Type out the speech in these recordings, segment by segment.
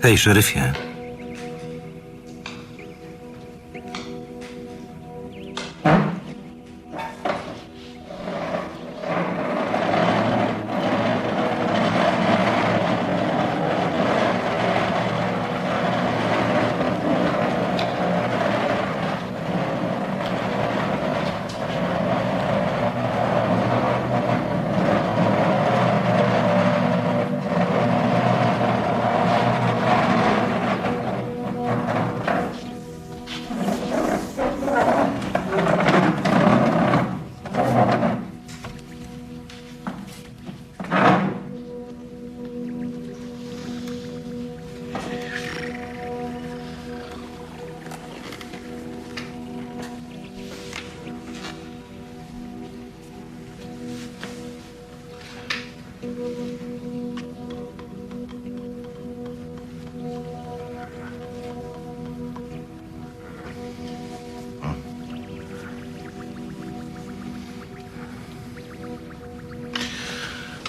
Hej, szeryfie.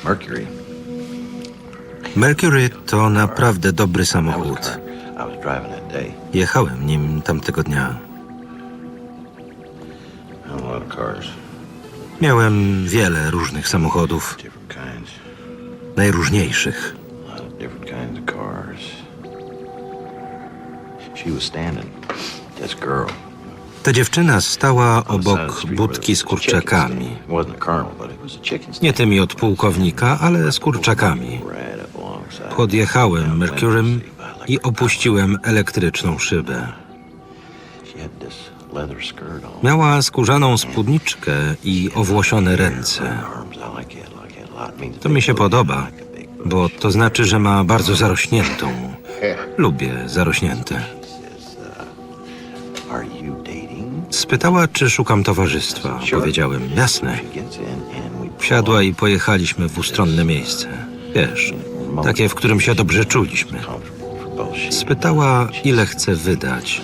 Mercury. Mercury to naprawdę dobry samochód. Jechałem nim tamtego dnia. Miałem wiele różnych samochodów, najróżniejszych. She was standing. This girl. Ta dziewczyna stała obok budki z kurczakami. Nie tymi od pułkownika, ale z kurczakami. Podjechałem Mercurym i opuściłem elektryczną szybę. Miała skórzaną spódniczkę i owłosione ręce. To mi się podoba, bo to znaczy, że ma bardzo zarośniętą. Lubię zarośnięte. Spytała, czy szukam towarzystwa. Powiedziałem, jasne. Wsiadła i pojechaliśmy w ustronne miejsce. Wiesz, takie, w którym się dobrze czuliśmy. Spytała, ile chcę wydać.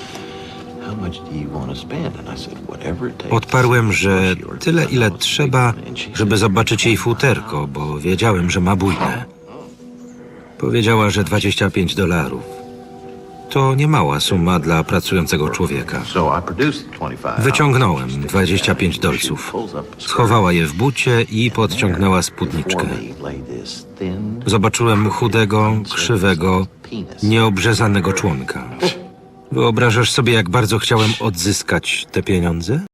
Odparłem, że tyle, ile trzeba, żeby zobaczyć jej futerko, bo wiedziałem, że ma bujne. Powiedziała, że 25 dolarów. To niemała suma dla pracującego człowieka. So I produced 25. Wyciągnąłem 25 dolców. Schowała je w bucie i podciągnęła spódniczkę. Zobaczyłem chudego, krzywego, nieobrzezanego członka. Wyobrażasz sobie, jak bardzo chciałem odzyskać te pieniądze?